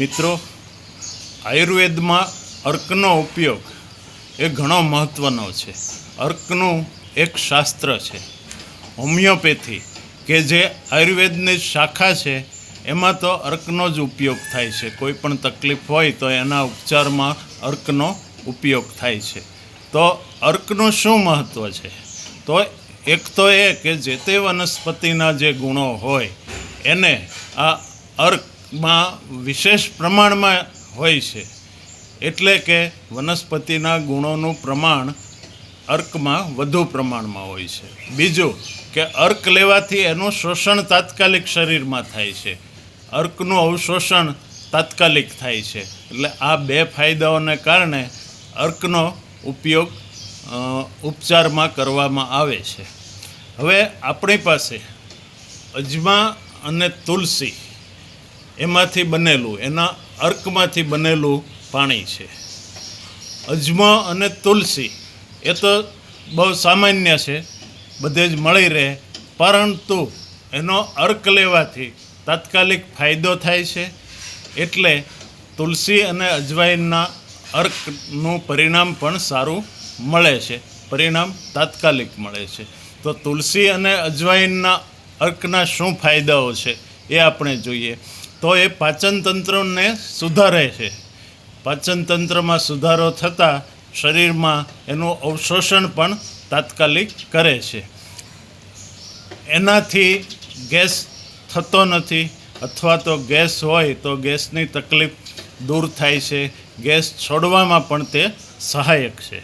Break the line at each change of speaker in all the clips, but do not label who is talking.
મિત્રો, આયુર્વેદમાં અર્કનો ઉપયોગ એ ઘણો મહત્ત્વનો છે. અર્કનું એક શાસ્ત્ર છે. હોમિયોપેથી કે જે આયુર્વેદની શાખા છે, એમાં તો અર્કનો જ ઉપયોગ થાય છે. કોઈ પણ તકલીફ હોય તો એના ઉપચારમાં અર્કનો ઉપયોગ થાય છે. તો અર્કનું શું મહત્ત્વ છે? તો એક તો એ કે જે તે વનસ્પતિના જે ગુણો હોય, એને આ અર્કમાં વિશેષ પ્રમાણમાં હોય છે. એટલે કે વનસ્પતિના ગુણોનું પ્રમાણ અર્કમાં વધુ પ્રમાણમાં હોય છે. બીજું કે અર્ક લેવાથી એનું શોષણ તાત્કાલિક શરીરમાં થાય છે. અર્કનું અવશોષણ તાત્કાલિક થાય છે. એટલે આ બે ફાયદાઓને કારણે અર્કનો ઉપયોગ ઉપચારમાં કરવામાં આવે છે. હવે આપણી પાસે અજમા અને તુલસી એમાંથી બનેલું, એના અર્કમાંથી બનેલું પાણી છે. અજમો અને તુલસી, એ તો બહુ સામાન્ય છે, બધે જ મળી રહે, પરંતુ એનો અર્ક લેવાથી તાત્કાલિક ફાયદો થાય છે, એટલે તુલસી અને અજવાઈનના અર્કનું પરિણામ પણ સારું મળે છે, પરિણામ તાત્કાલિક મળે છે. તો તુલસી અને અજવાઈનના અર્કના શું ફાયદાઓ છે, એ આપણે જોઈએ. તો એ પાચન તંત્રને સુધારે છે. પાચન તંત્રમાં સુધારો થતાં શરીરમાં એનું અવશોષણ પણ તાત્કાલિક કરે છે. એનાથી ગેસ થતો નથી અથવા તો ગેસ હોય તો ગેસની તકલીફ દૂર થાય છે. ગેસ છોડવામાં પણ તે સહાયક છે.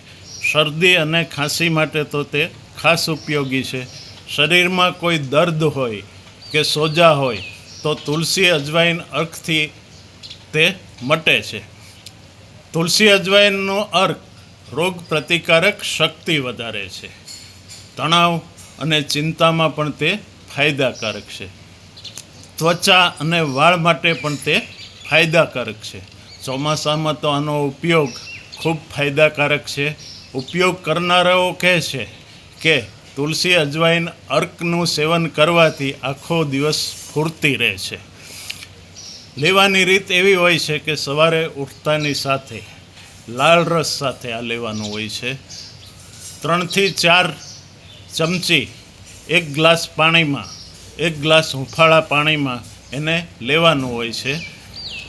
શરદી અને ખાંસી માટે તો તે ખાસ ઉપયોગી છે. શરીરમાં કોઈ દર્દ હોય કે સોજા હોય તો તુલસી અજવાઈન અર્કથી તે મટે છે. તુલસી અજવાઈનનો અર્ક રોગ પ્રતિકારક શક્તિ વધારે છે. તણાવ અને ચિંતામાં પણ તે ફાયદાકારક છે. ત્વચા અને વાળ માટે પણ તે ફાયદાકારક છે. ચોમાસામાં તો આનો ઉપયોગ ખૂબ ફાયદાકારક છે. ઉપયોગ કરનારાઓ કહે છે કે તુલસી અજવાઈન અર્કનું સેવન કરવાથી આખો દિવસ ફૂર્તી રહે છે. લેવાની રીત એવી હોય છે કે સવારે ઉઠતાની સાથે, લાલ રસ સાથે આ લેવાનું હોય છે. ત્રણથી ચાર ચમચી એક ગ્લાસ પાણીમાં, એક ગ્લાસ હુંફાળા પાણીમાં એને લેવાનું હોય છે.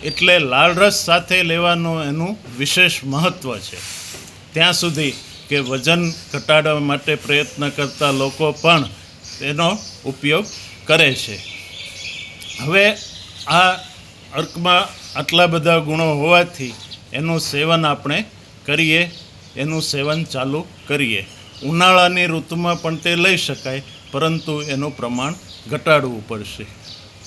એટલે લાલ રસ સાથે લેવાનું એનું વિશેષ મહત્ત્વ છે. ત્યાં સુધી કે વજન ઘટાડવા માટે પ્રયત્ન કરતા લોકો પણ તેનો ઉપયોગ કરે છે. હવે આ અર્કમાં આટલા બધા ગુણો હોવાથી એનું સેવન આપણે કરીએ, એનું સેવન ચાલુ કરીએ. ઉનાળાની ઋતુમાં પણ તે લઈ શકાય, પરંતુ એનું પ્રમાણ ઘટાડવું પડશે.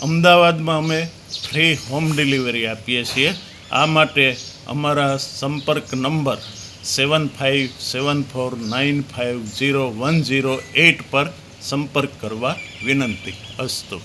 અમદાવાદમાં અમે ફ્રી હોમ ડિલિવરી આપીએ છીએ. આ માટે અમારા સંપર્ક number seven five seven four nine five zero one zero eight પર સંપર્ક કરવા વિનંતી અસ્તુ.